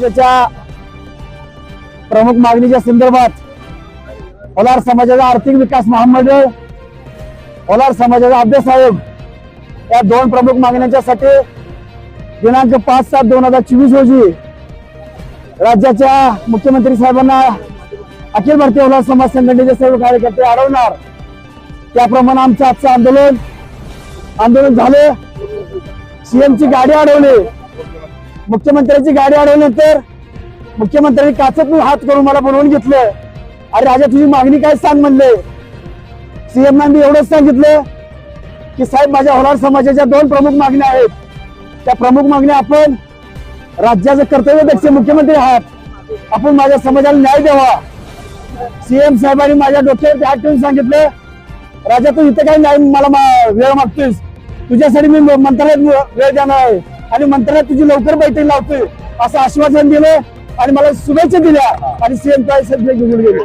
त्याच्या प्रमुख मागणीच्या संदर्भात ओलार समाजाचा आर्थिक विकास महामंडळ ओलार समाजाचा अभ्यास आयोग या दोन प्रमुख मागण्यांच्यासाठी दिनांक पाच सात दोन हजार चोवीस रोजी राज्याच्या मुख्यमंत्री साहेबांना अखिल भारतीय ओलार समाज संघटनेचे सर्व कार्यकर्ते अडवणार त्याप्रमाणे आमचं आजचं आंदोलन आंदोलन झाले. सीएमची गाडी अडवली. मुख्यमंत्र्यांची गाडी अडवल्यानंतर मुख्यमंत्र्यांनी काचतून हात करून मला बोलवून घेतलं. अरे राजा तुझी मागणी काय सांग म्हणले? सीएम ना मी एवढंच सांगितलं की साहेब माझ्या होलार समाजाच्या दोन प्रमुख मागण्या आहेत. त्या प्रमुख मागण्या आपण राज्याचं कर्तव्यदक्ष मुख्यमंत्री आहात. आपण माझ्या समाजाला न्याय द्यावा. सीएम साहेबांनी माझ्या डोक्यावर हात ठेवून सांगितलं राजा तू इथं काय न्याय मला मा- वेळ मागतोयस. तुझ्यासाठी मी मंत्रालयात वेळ देणार आहे. आणि मंत्रालयात तुझी लवकर बैठक लावतोय. असं आश्वासन दिलं आणि मला शुभेच्छा दिल्या. आणि सीएम काय घेऊन गेले.